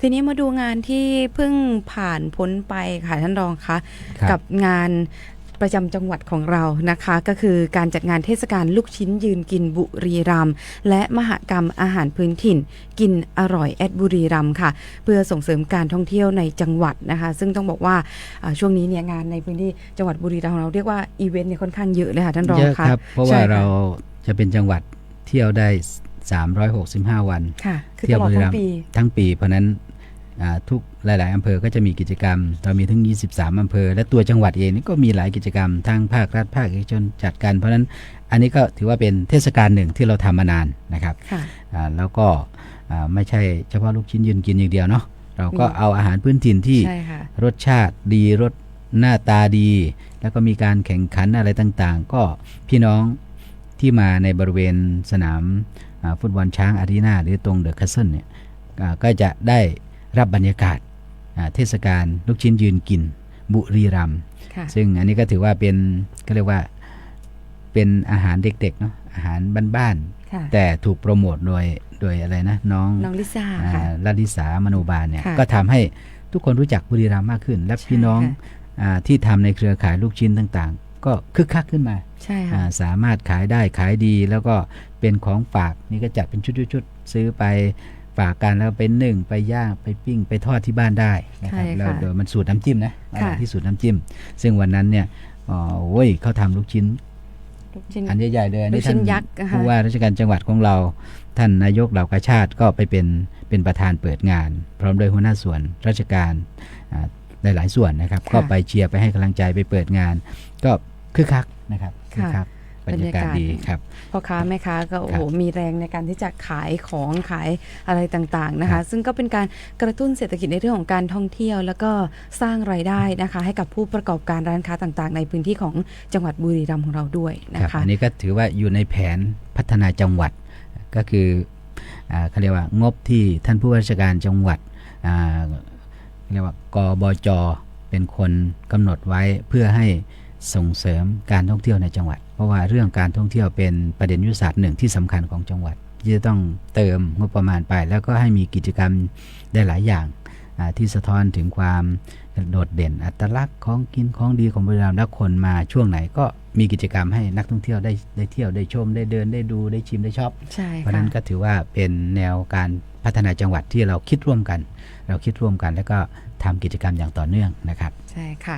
ทีนี้มาดูงานที่เพิ่งผ่านพ้นไปค่ะท่านรองคะครับ กับงานประจำจังหวัดของเรานะคะ ก็คือการจัดงานเทศกาลลูกชิ้นยืนกินบุรีรัมย์และมหกรรมอาหารพื้นถิ่น กินอร่อยแอดบุรีรัมย์ค่ะ เพื่อส่งเสริมการท่องเที่ยวในจังหวัดนะคะ ซึ่งต้องบอกว่าอ่าช่วงนี้เนี่ยงานในพื้นที่จังหวัดบุรีรัมย์ของเราเรียกว่าอีเวนต์เนี่ยค่อนข้างเยอะเลยค่ะท่านรองเยอะคะ ครับ เพราะใช่ว่าค่ะ เราจะเป็นจังหวัดเที่ยวได้ 365 วัน ค่ะ คือเที่ตยวลอดบุรีทั้รังมย์ปี ทั้งปี เพราะฉะนั้นอ่า ทุกหลาย ๆ อำเภอก็จะมีกิจกรรมเรามีถึง 23 อำเภอ และตัวจังหวัดเองนี่ก็มีหลายกิจกรรมทั้งภาครัฐภาคเอกชนจัดกัน เพราะฉะนั้นอันนี้ก็ถือว่าเป็นเทศกาลหนึ่งที่เราทำมานานนะครับค่ะอ่าแล้วก็อ่าไม่ใช่เฉพาะลูกชิ้นยืนกินอย่างเดียวเนาะเราก็มีเอาอาหารพื้นถิ่นที่ใช่ค่ะรสชาติดีรสหน้าตาดี แล้วก็มีการแข่งขันอะไรต่าง ๆ ก็พี่น้องที่มาในบริเวณสนามอ่าฟุตบอลช้างอารีนาหรือตรงเดอะคัสเซิลเนี่ยอ่าก็จะได้ รับบรรยากาศอ่าเทศกาลลูกชิ้นยืนกิน บุรีรัมย์ค่ะซึ่งอันนี้ก็ถือว่าเป็นก็เรียกว่าเป็นอาหารเด็กๆเนาะอาหารบ้านค่ะๆแต่ถูกโปรโมทโดยโดยอะไรนะน้องน้องลิซ่าอ่าค่ะลาลิสามโนบาลเนี่ยค่ะก็ทำให้ทุกคนรู้จักบุรีรัมย์มากขึ้น และใช่พี่น้องค่ะอ่าที่ทำในเครือข่ายลูกชิ้นต่างๆ ก็คึกคักขึ้นมาใช่ค่ะอ่าสามารถขายได้ขายดีแล้วก็เป็นของฝากนี่ก็จัดเป็นชุดๆๆซื้อไป ฝากกันแล้วไปนึ่งไปย่างไปปิ้งไปทอดที่บ้านได้นะครับใช่ค่ะแล้วโดยมันสูตรน้ำจิ้มนะค่ะอ่าที่สูตรน้ำจิ้ม ซึ่งวันนั้นเนี่ยอ๋อโอ้ยเขาทำลูกชิ้นลูกชิ้นอันใหญ่ๆเลยอันลูนี้กชิ้ท่านนยักษ์นะคะผู้ว่าราชการจังหวัดของเรา ท่านนายกเหล่ากาชาติก็ไปเป็นเป็นประธานเปิดงาน พร้อมโดยหัวหน้าส่วนราชการอ่าหลายๆส่วนนะครับค่ะก็ไปเชียร์ไปให้กำลังใจไปเปิดงาน ก็คึกคักนะครับคึกคัก บรรยากาศดีครับพ่อค้าแม่ค้าก็โอ้โหมีแรงในการที่จะขายของขายอะไรต่างๆนะครัคะบซึ่งก็เป็นการกระตุ้นเศรษฐกิจในเรื่องของการท่องเที่ยว แล้วก็สร้างรายได้นะคะ ให้กับผู้ประกอบการร้านค้าต่างๆ ในพื้นที่ของจังหวัดบุรีรัมย์ของเราด้วยนะครัคะอันนี้ก็ถือว่าอยู่ในแผนพัฒนาจังหวัดก็คืออ่าเขาเรียกว่างบที่ท่านผู้ว่าราชการจังหวัดอ่าเรียกว่ากบจเป็นคนกำหนดไว้เพื่อให้ ส่งเสริมการท่องเที่ยวในจังหวัด เพราะว่าเรื่องการท่องเที่ยวเป็นประเด็นยุทธศาสตร์หนึ่งที่สำคัญของจังหวัดที่จะต้องเติมงบประมาณไป แล้วก็ให้มีกิจกรรมได้หลายอย่างที่สะท้อนถึงความโดดเด่นอัตลักษณ์ของกินของดีของบุรีรัมย์และคนมาช่วงไหนก็มีกิจกรรมให้นักท่องเที่ยวได้ได้เที่ยวได้ชมได้เดินได้ดูได้ชิมได้ชอบชเพราะฉะค่ะนั้นก็ถือว่าเป็นแนวการพัฒนาจังหวัดที่เราคิดร่วมกัน เราคิดร่วมกันแล้วก็ทำกิจกรรมอย่างต่อเนื่องนะครับ ใช่ค่ะ